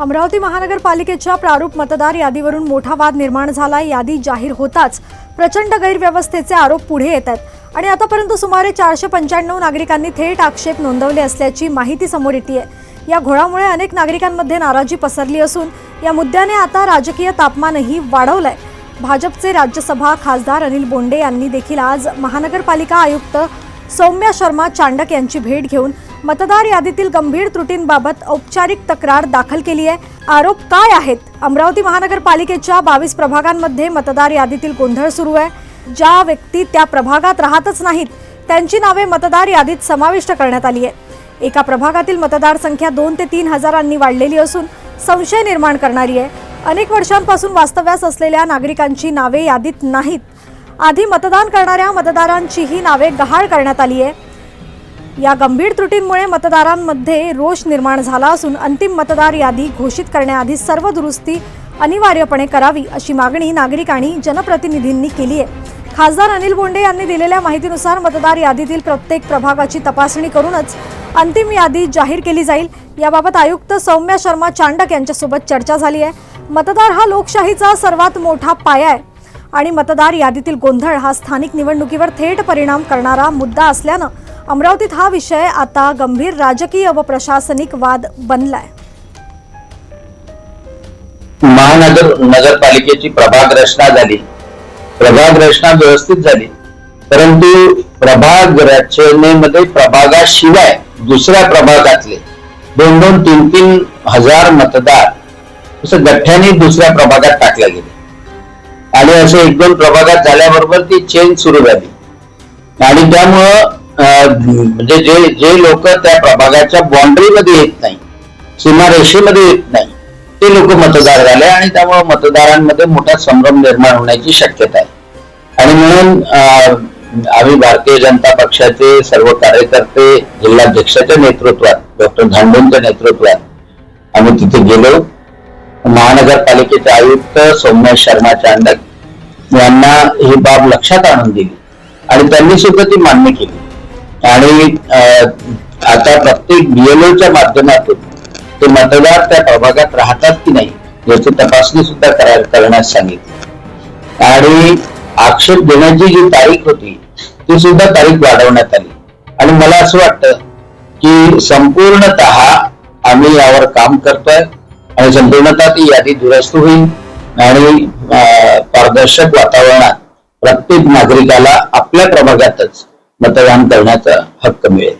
अमरावती महानगरपालिकेच्या प्रारूप मतदार यादीवरून मोठा वाद निर्माण झाला यादी जाहीर होताच प्रचंड गैरव्यवस्थेचे आरोप पुढे येत आहेत. आणि आतापर्यंत सुमारे चारशे पंच्याण्णव नागरिकांनी थेट आक्षेप नोंदवले असल्याची माहिती समोर येते आहे या घोळामुळे अनेक नागरिकांमध्ये नाराजी पसरली असून या मुद्द्याने आता राजकीय तापमानही वाढवलंय. भाजपचे राज्यसभा खासदार अनिल बोंडे यांनी देखील आज महानगरपालिका आयुक्त सौम्या शर्मा चांडक यांची भेट घेऊन मतदार यादीतील गंभीर त्रुटींबाबत औपचारिक तक्रार दाखल केली आहे. आरोप काय आहेत? अमरावती महानगरपालिकेच्या बावीस प्रभागांमध्ये मतदार यादीतील गोंधळ सुरू आहे. ज्या व्यक्ती त्या प्रभागात राहतच नाहीत त्यांची नावे मतदार यादीत समाविष्ट करण्यात आली आहे एका प्रभागातील मतदारसंख्या दोन ते तीन हजारांनी वाढलेली असून संशय निर्माण करणारी आहे. अनेक वर्षांपासून वास्तव्यास असलेल्या नागरिकांची नावे यादीत नाहीत. आधी मतदान करणाऱ्या मतदारांचीही नावे गहाळ करण्यात आली आहे. या गंभीर त्रुटींमुळे मतदारांमध्ये रोष निर्माण झाला असून अंतिम मतदार यादी घोषित करण्याआधी सर्व दुरुस्ती अनिवार्यपणे करावी अशी मागणी नागरिक आणि जनप्रतिनिधींनी केली आहे. खासदार अनिल बोंडे यांनी दिलेल्या माहितीनुसार मतदार यादीतील प्रत्येक प्रभागाची तपासणी करूनच अंतिम यादी जाहीर केली जाईल. याबाबत आयुक्त सौम्या शर्मा चांडक यांच्यासोबत चर्चा झाली आहे. मतदार हा लोकशाहीचा सर्वात मोठा पाया आहे आणि मतदार यादीतील गोंधळ हा स्थानिक निवडणुकीवर थेट परिणाम करणारा मुद्दा असल्यानं अमरावतीत हा विषय आता गंभीर राजकीय व प्रशासनिक वाद बनलाय. महानगर नगरपालिकेची प्रभाग रचना झाली. प्रभाग रचना व्यवस्थित झाली. परंतु प्रभाग रचनेमध्ये प्रभागाशिवाय दुसऱ्या प्रभागातले दोन दोन तीन तीन हजार मतदार असं गठ्ठ्याने दुसऱ्या प्रभागात टाकल्या गेले. आणि असे एक दोन प्रभागात झाल्याबरोबर ती चेंज सुरू झाली. आणि त्यामुळं म्हणजे जे जे लोक त्या प्रभागाच्या बाउंड्रीमध्ये येत नाही सीमारेषेमध्ये येत नाही ते लोक मतदार झाले आणि त्यामुळे मतदारांमध्ये मोठा संभ्रम निर्माण होण्याची शक्यता आहे. आणि म्हणून अं, आम्ही भारतीय जनता पक्षाचे सर्व कार्यकर्ते जिल्हाध्यक्षाच्या नेतृत्वात डॉक्टर धांडूंच्या नेतृत्वात आम्ही तिथे गेलो. महानगरपालिकेचे आयुक्त सौम्य शर्मा चांडक यांना ही बाब लक्षात आणून दिली. आणि त्यांनी सुद्धा ती मान्य केली. आणि आता प्रत्येक बीएलओच्या माध्यमातून ते मतदार त्या प्रभागात राहतात की नाही याची तपासणी सुद्धा करा- करण्यास सांगितली. आणि आक्षेप देण्याची जी तारीख होती ती सुद्धा तारीख वाढवण्यात आली. आणि मला असं वाटतं की संपूर्णत आम्ही यावर काम करतोय आणि संपूर्णतः ती यादी दुरुस्त होईल आणि अं, पारदर्शक वातावरणात प्रत्येक नागरिकाला आपल्या प्रभागातच मतदान करण्याचा हक्क मिळेल.